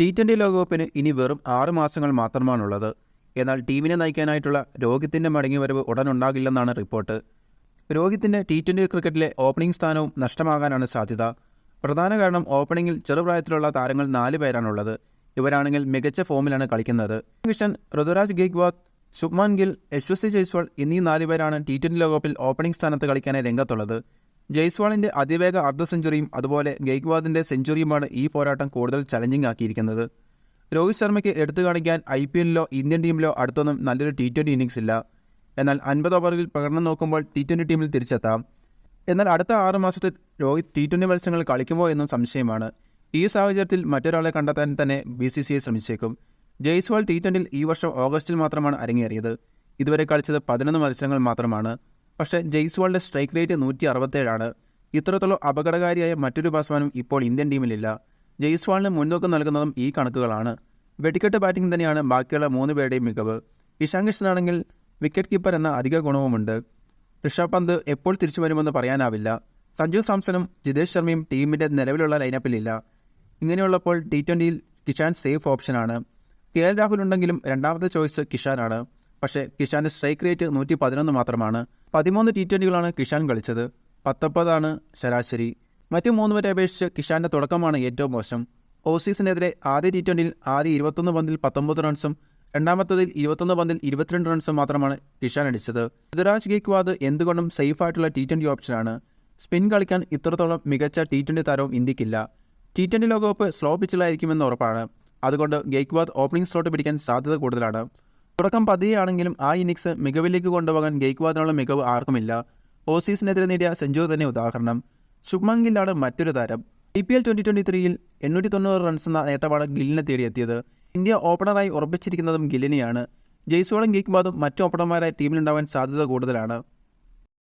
T twenty ലോകകപ്പിന് ഇനി വെറും ആറ് മാസങ്ങൾ മാത്രമാണുള്ളത്. എന്നാൽ ടീമിനെ നയിക്കാനായിട്ടുള്ള രോഹിത്തിന്റെ മടങ്ങിവരവ് ഉടനുണ്ടാകില്ലെന്നാണ് റിപ്പോർട്ട്. രോഹിത്തിന്റെ ടി ട്വന്റി ക്രിക്കറ്റിലെ ഓപ്പണിംഗ് സ്ഥാനവും നഷ്ടമാകാനാണ് സാധ്യത. പ്രധാന കാരണം ഓപ്പണിംഗിൽ ചെറുപ്രായത്തിലുള്ള താരങ്ങൾ നാല് പേരാണുള്ളത്. ഇവരാണെങ്കിൽ മികച്ച ഫോമിലാണ് കളിക്കുന്നത്. കൃഷ്ണൻ ഋതുരാജ് ഗേക്വാദ് ശുഭ്മാൻ ഗിൽ യശ്വസി ജയ്സ്വാൾ എന്നീ നാല് പേരാണ് ടി ട്വന്റി ലോകകപ്പിൽ ഓപ്പണിംഗ് സ്ഥാനത്ത് കളിക്കാനായി രംഗത്തുള്ളത്. ജയ്സ്വാളിന്റെ അതിവേഗ അർദ്ധ സെഞ്ചുറിയും അതുപോലെ ഗെയ്ക്വാദിന്റെ സെഞ്ചുറിയുമാണ് ഈ പോരാട്ടം കൂടുതൽ ചലഞ്ചിങ് ആക്കിയിരിക്കുന്നത്. രോഹിത് ശർമ്മയ്ക്ക് എടുത്തു കാണിക്കാൻ ഐ പി എല്ലിലോ ഇന്ത്യൻ ടീമിലോ അടുത്തൊന്നും നല്ലൊരു ടി ട്വന്റി ഇന്നിങ്സ് ഇല്ല. എന്നാൽ അൻപത് ഓവറിൽ പ്രകടനം നോക്കുമ്പോൾ ടി ട്വന്റി ടീമിൽ തിരിച്ചെത്താം. എന്നാൽ അടുത്ത ആറ് മാസത്തിൽ രോഹിത് ടി ട്വന്റി മത്സരങ്ങൾ കളിക്കുമോ എന്നും സംശയമാണ്. ഈ സാഹചര്യത്തിൽ മറ്റൊരാളെ കണ്ടെത്താൻ തന്നെ ബി സി സി ഐ ശ്രമിച്ചേക്കും. ജയ്സ്വാൾ ടി ട്വന്റിൽ ഈ വർഷം ഓഗസ്റ്റിൽ മാത്രമാണ് അരങ്ങേറിയത്. ഇതുവരെ കളിച്ചത് പതിനൊന്ന് മത്സരങ്ങൾ മാത്രമാണ്. പക്ഷേ ജയ്സ്വാളിന്റെ സ്ട്രൈക്ക് റേറ്റ് നൂറ്റി അറുപത്തേഴാണ് ഇത്രത്തോളം അപകടകാരിയായ മറ്റൊരു ബാറ്റ്സ്മാനും ഇപ്പോൾ ഇന്ത്യൻ ടീമിലില്ല. ജയ്സ്വാളിന് മുൻതൂക്കം നൽകുന്നതും ഈ കണക്കുകളാണ്. വെടിക്കെട്ട് ബാറ്റിംഗ് തന്നെയാണ് ബാക്കിയുള്ള മൂന്ന് പേരുടെയും മികവ്. ഇഷാൻ കിഷനാണെങ്കിൽ വിക്കറ്റ് കീപ്പർ എന്ന അധിക ഗുണവുമുണ്ട്. ഋഷഭ് പന്ത് എപ്പോൾ തിരിച്ചു വരുമെന്ന് പറയാനാവില്ല. സഞ്ജു സാംസണും ജിതേഷ് ശർമ്മയും ടീമിന്റെ നിലവിലുള്ള ലൈനപ്പിലില്ല ഇങ്ങനെയുള്ളപ്പോൾ ടി ട്വന്റിയിൽ കിഷാൻ സേഫ് ഓപ്ഷനാണ് കെ എൽ രാഹുൽ ഉണ്ടെങ്കിലും രണ്ടാമത്തെ ചോയ്സ് കിഷാനാണ്. പക്ഷേ കിഷാന്റെ സ്ട്രൈക്ക് റേറ്റ് നൂറ്റി പതിനൊന്ന് മാത്രമാണ്. പതിമൂന്ന് ടി ട്വന്റികളാണ് കിഷാൻ കളിച്ചത്. പത്തൊമ്പതാണ് ശരാശരി. മറ്റു മൂന്ന് വരെ അപേക്ഷിച്ച് കിഷാന്റെ തുടക്കമാണ് ഏറ്റവും മോശം. ഓസീസിനെതിരെ ആദ്യ ടി ട്വന്റിയിൽ ആദ്യ ഇരുപത്തൊന്ന് പന്തിൽ പത്തൊമ്പത് റൺസും രണ്ടാമത്തതിൽ ഇരുപത്തൊന്ന് പന്തിൽ ഇരുപത്തിരണ്ട് റൺസും മാത്രമാണ് കിഷാൻ അടിച്ചത്. ഋതുരാജ് ഗേക്വാദ് എന്തുകൊണ്ടും സേഫായിട്ടുള്ള ടി ട്വന്റി ഓപ്ഷനാണ്. സ്പിൻ കളിക്കാൻ ഇത്രത്തോളം മികച്ച ടി ട്വന്റി താരവും ഇന്ത്യക്കില്ല. ടി ട്വന്റി ലോകകപ്പ് സ്ലോ പിച്ചിലായിരിക്കുമെന്ന് ഉറപ്പാണ്. അതുകൊണ്ട് ഗേക്വാദ് ഓപ്പണിംഗ് സ്ലോട്ട് പിടിക്കാൻ സാധ്യത കൂടുതലാണ്. തുടക്കം പതിയാണെങ്കിലും ആ ഇന്നിങ്സ് മികവിലേക്ക് കൊണ്ടുപോകാൻ ഗെയ്ക്വാദിനുള്ള മികവ് ആർക്കുമില്ല. ഓസീസിനെതിരെ നേടിയ സെഞ്ചുറി തന്നെ ഉദാഹരണം. ശുഭ്മാൻ ഗില്ലാണ് മറ്റൊരു താരം. I P L twenty twenty ത്രീയിൽ എണ്ണൂറ്റി തൊണ്ണൂറ് റൺസ് എന്ന നേട്ടമാണ് ഗില്ലിനെ തേടിയെത്തിയത്. ഇന്ത്യ ഓപ്പണറായി ഉറപ്പിച്ചിരിക്കുന്നതും ഗില്ലിനെയാണ്. ജയ്സ്വാളും ഗെയ്ക്വാദും മറ്റ് ഓപ്പണർമാരായി ടീമിലുണ്ടാവാൻ സാധ്യത കൂടുതലാണ്.